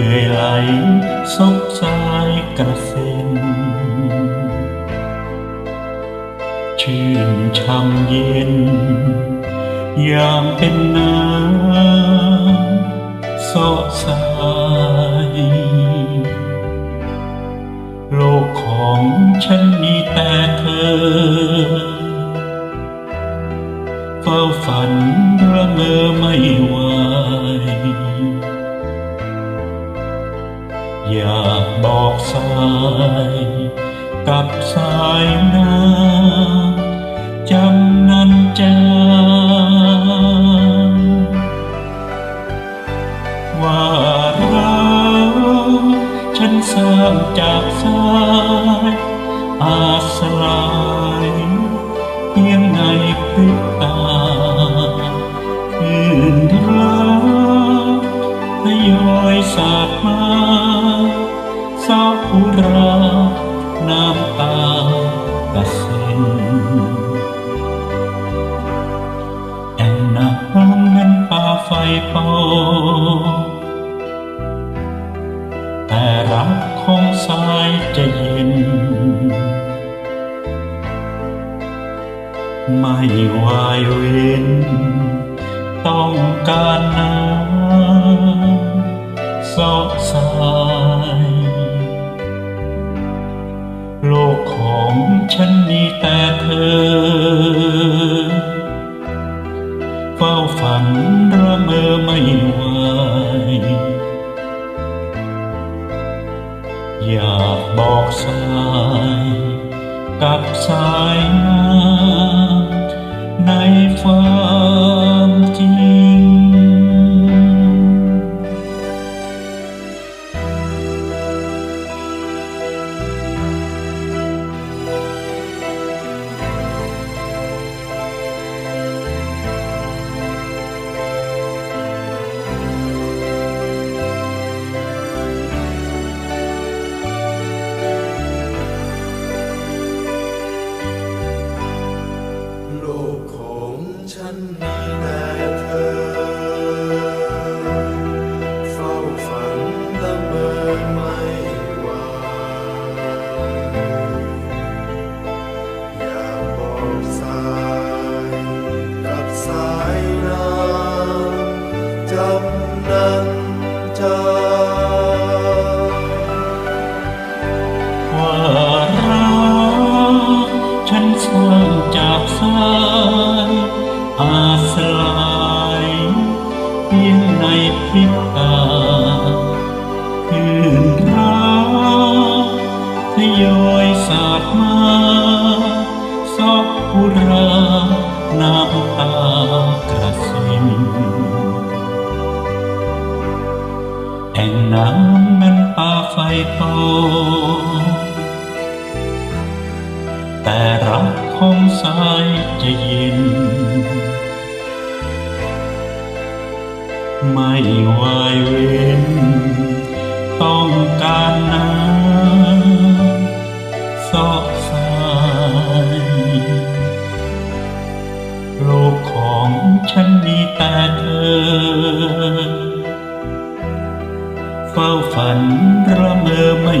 เอ่ยไหลซบสายกระเซ็น ชื่นช่ำเย็น ยามเป็นน้ำโซสายโลกของฉันมีแต่เธอ เฝ้าฝันระเมอไม่ไหว อยากบอกสายกับสายน้ำจำนันจาว่ารักฉันสร้างจากสายอาสลายเพียงในพริบตาคืนรักทยอยสาดมาสา อุราน้ำตากระเซ็นแอ่งน้ำนั้นป่าไฟเป่าแต่รักของสายจะเย็น ไม่วายเว้น ต้องการน้ำสดใสโลก ของฉันมีแต่เธอ เฝ้าฝันระเมอไม่ไหวอยากบอกสายกับสายน้ำในควา ฉันมีแต่เธ อาฝันละเมอไม่ไหวอยากบอกสายกับสายน้ำจำนั้นจาว่ารักฉันสร้างจากสายอาสลายเพียงในพริบตา คืนรักทยอยสาดมาซอกอุราน้ำตากระสินแอ่งน้ำนั้นป่าไฟเป่า แต่รักของสายจะเย็น ไม่วายเว้น ต้องการน้ำสอกสายโลกของฉันมีแต่เธอ เฝ้าฝันระเมอไม่